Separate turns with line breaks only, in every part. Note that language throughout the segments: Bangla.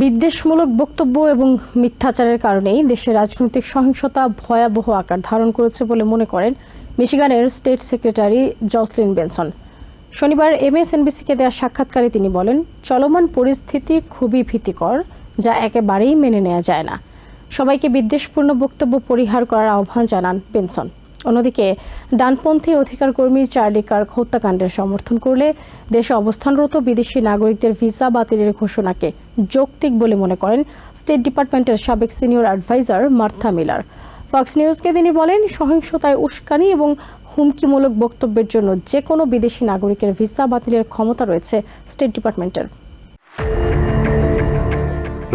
বিদ্বেষমূলক বক্তব্য এবং মিথ্যাচারের কারণেই দেশের রাজনৈতিক সহিংসতা ভয়াবহ আকার ধারণ করেছে বলে মনে করেন মিশিগানের স্টেট সেক্রেটারি জসলিন বেনসন। শনিবার এমএসএনবিসিকে দেওয়া সাক্ষাৎকারে তিনি বলেন, চলমান পরিস্থিতি খুবই ভীতিকর, যা একেবারেই মেনে নেওয়া যায় না। সবাইকে বিদ্বেষপূর্ণ বক্তব্য পরিহার করার আহ্বান জানান বেনসন। অন্যদিকে, ডানপন্থী অধিকার কর্মী চার্লি কার্ক হত্যাকাণ্ডের সমর্থন করলে দেশে অবস্থানরত বিদেশি নাগরিকদের ভিসা বাতিলের ঘোষণাকে যৌক্তিক বলে মনে করেন স্টেট ডিপার্টমেন্টের সাবেক senior adviser Martha Miller. Fox নিউজকে তিনি বলেন, সহিংসতায় উস্কানি এবং হুমকিমূলক বক্তব্যের জন্য যে কোনো বিদেশি নাগরিকের ভিসা বাতিলের ক্ষমতা রয়েছে স্টেট ডিপার্টমেন্টের।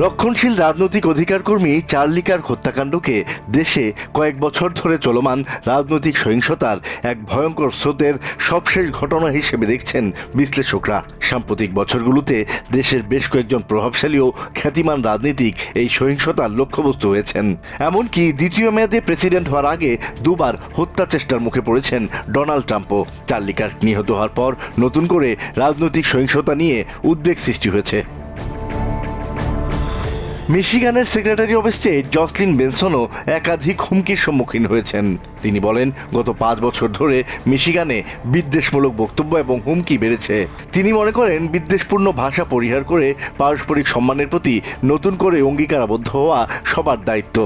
রক্ষণশীল রাজনৈতিক অধিকার কর্মী চার্লিকার হত্যাকাণ্ডকে দেশে কয়েক বছর ধরে চলমান রাজনৈতিক সহিংসতার এক ভয়ঙ্কর স্রোতের সবশেষ ঘটনা হিসেবে দেখছেন বিশ্লেষকরা। সাম্প্রতিক বছরগুলোতে দেশের বেশ কয়েকজন প্রভাবশালী ও খ্যাতিমান রাজনীতিক এই সহিংসতার লক্ষ্যবস্তু হয়েছেন। এমনকি দ্বিতীয় মেয়াদে প্রেসিডেন্ট হওয়ার আগে দুবার হত্যা চেষ্টার মুখে পড়েছেন ডোনাল্ড ট্রাম্পও। চার্লিকার নিহত হওয়ার পর নতুন করে রাজনৈতিক সহিংসতা নিয়ে উদ্বেগ সৃষ্টি হয়েছে। মিশিগানের সেক্রেটারি অফ স্টেট জসলিন বেনসনও একাধিক হুমকির সম্মুখীন হয়েছেন। তিনি বলেন, গত পাঁচ বছর ধরে মিশিগানে বিদ্বেষমূলক বক্তব্য এবং হুমকি বেড়েছে। তিনি মনে করেন, বিদ্বেষপূর্ণ ভাষা পরিহার করে পারস্পরিক সম্মানের প্রতি নতুন করে অঙ্গীকারাবদ্ধ হওয়া সবার দায়িত্ব।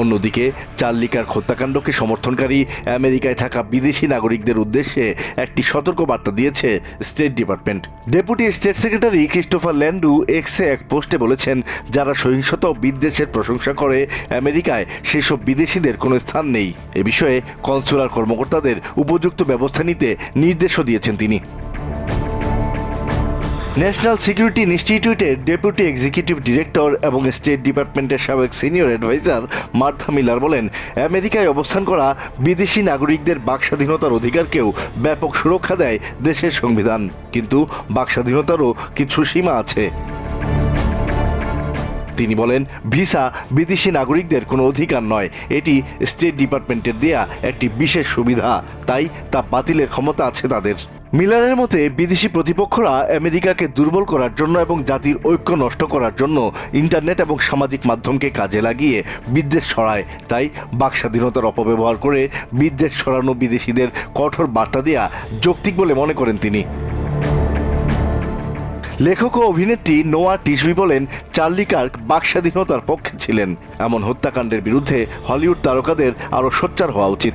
অন্যদিকে চার্লিকার হত্যাকাণ্ডকে সমর্থনকারী আমেরিকায় থাকা বিদেশি নাগরিকদের উদ্দেশ্যে একটি সতর্ক বার্তা দিয়েছে state department. Deputy state secretary Christopher Landau এক্সে এক পোস্টে বলেছেন, যারা সহিংসতা ও বিদ্বেষের প্রশংসা করে আমেরিকায়, সেসব বিদেশিদের কোনো স্থান নেই। এ বিষয়ে কনসুলার কর্মকর্তাদের উপযুক্ত ব্যবস্থা নিতে নির্দেশও দিয়েছেন তিনি। ন্যাশনাল সিকিউরিটি ইনস্টিটিউটের ডেপুটি এক্সিকিউটিভ ডিরেক্টর এবং স্টেট ডিপার্টমেন্টের সাবেক সিনিয়র অ্যাডভাইজার মার্থা মিলার বলেন, আমেরিকায় অবস্থান করা বিদেশি নাগরিকদের বাকস্বাধীনতার অধিকারকেও ব্যাপক সুরক্ষা দেয় দেশের সংবিধান। কিন্তু বাকস্বাধীনতারও কিছু সীমা আছে। তিনি বলেন, ভিসা বিদেশি নাগরিকদের কোনো অধিকার নয়। এটি স্টেট ডিপার্টমেন্টের দেয়া একটি বিশেষ সুবিধা। তাই তা বাতিলের ক্ষমতা আছে তাদের। মিলারের মতে, বিদেশি প্রতিপক্ষরা আমেরিকাকে দুর্বল করার জন্য এবং জাতির ঐক্য নষ্ট করার জন্য ইন্টারনেট এবং সামাজিক মাধ্যমকে কাজে লাগিয়ে বিদ্বেষ ছড়ায়। তাই বাকস্বাধীনতার অপব্যবহার করে বিদ্বেষ ছড়ানো বিদেশিদের কঠোর বার্তা দেয়া যৌক্তিক বলে মনে করেন তিনি। লেখক ও অভিনেত্রী নোয়া টিসবি বলেন, চার্লি কার্ক বাকস্বাধীনতার পক্ষে ছিলেন। এমন হত্যাকাণ্ডের বিরুদ্ধে হলিউড তারকাদের আরও সোচ্চার হওয়া উচিত।